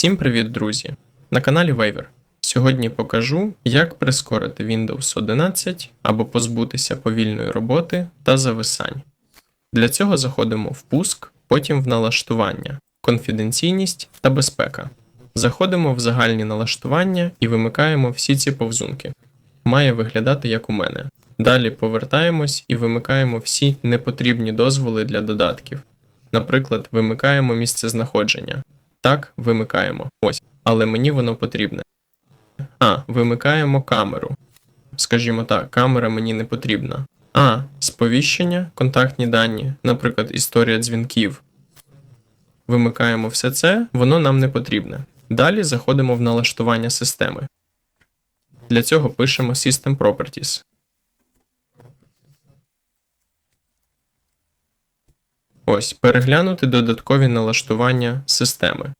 Всім привіт, друзі! На каналі Waiver. Сьогодні покажу, як прискорити Windows 11 або позбутися повільної роботи та зависань. Для цього заходимо в пуск, потім в налаштування, конфіденційність та безпека. Заходимо в загальні налаштування і вимикаємо всі ці повзунки. Має виглядати як у мене. Далі повертаємось і вимикаємо всі непотрібні дозволи для додатків. Наприклад, вимикаємо місце знаходження. Так, вимикаємо. Ось. Але мені воно потрібне. А, вимикаємо камеру. Скажімо так, камера мені не потрібна. А, сповіщення, контактні дані, наприклад, історія дзвінків. Вимикаємо все це, воно нам не потрібне. Далі заходимо в налаштування системи. Для цього пишемо System Properties. Ось, переглянути додаткові налаштування системи.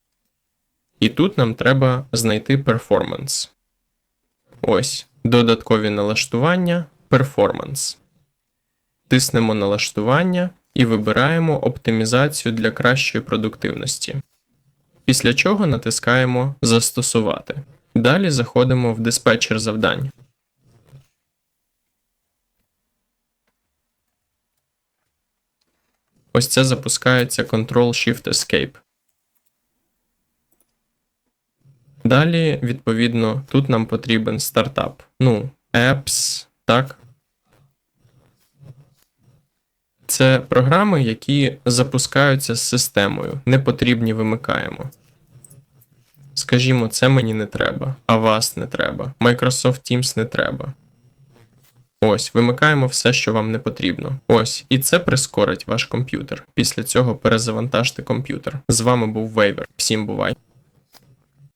І тут нам треба знайти Performance. Ось, додаткові налаштування Performance. Тиснемо налаштування і вибираємо оптимізацію для кращої продуктивності. Після чого натискаємо Застосувати. Далі заходимо в диспетчер завдань. Ось це запускається Ctrl-Shift-Escape. Далі, відповідно, тут нам потрібен стартап. Ну, Apps, так. Це програми, які запускаються з системою. Не потрібні вимикаємо. Скажімо, це мені не треба, а вас не треба. Microsoft Teams не треба. Ось, вимикаємо все, що вам не потрібно. Ось, і це прискорить ваш комп'ютер. Після цього перезавантажте комп'ютер. З вами був Вейвер. Всім бувай!